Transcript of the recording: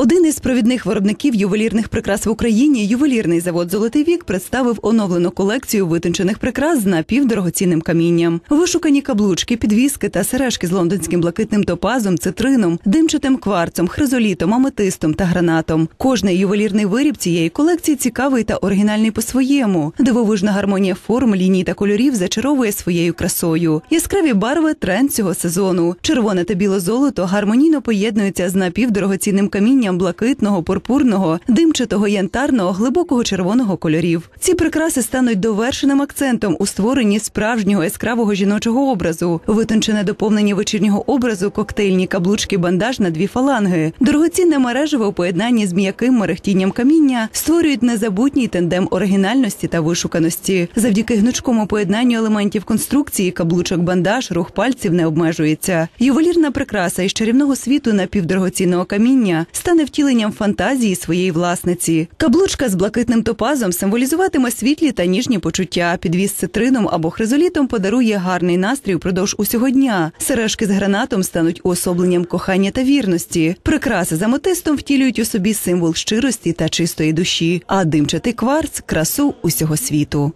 Один із провідних виробників ювелірних прикрас в Україні, ювелірний завод Золотий вік, представив оновлену колекцію витончених прикрас з напівдорогоцінним камінням. Вишукані каблучки, підвіски та сережки з лондонським блакитним топазом, цитрином, димчатим кварцом, хризолітом, аметистом та гранатом. Кожний ювелірний виріб цієї колекції цікавий та оригінальний по-своєму. Дивовижна гармонія форм, ліній та кольорів зачаровує своєю красою. Яскраві барви тренд цього сезону. Червоне та біле золото гармонійно поєднуються з напівдорогоцінним камінням блакитного, пурпурного, димчатого, янтарного, глибокого червоного кольорів. Ці прикраси стануть довершеним акцентом у створенні справжнього яскравого жіночого образу, витончене доповнення вечірнього образу, коктейльні каблучки, бандаж на дві фаланги, дорогоцінне мережево у поєднанні з м'яким мерехтінням каміння створюють незабутній тендем оригінальності та вишуканості. Завдяки гнучкому поєднанню елементів конструкції, каблучок, бандаж, рух пальців не обмежується. Ювелірна прикраса із чарівного світу напівдорогоцінного каміння стане втіленням фантазії своєї власниці. Каблучка з блакитним топазом символізуватиме світлі та ніжні почуття. Підвіз цитрином або хризолітом подарує гарний настрій упродовж усього дня. Сережки з гранатом стануть уособленням кохання та вірності. Прикраси з аметистом втілюють у собі символ щирості та чистої душі, а димчатий кварц красу усього світу.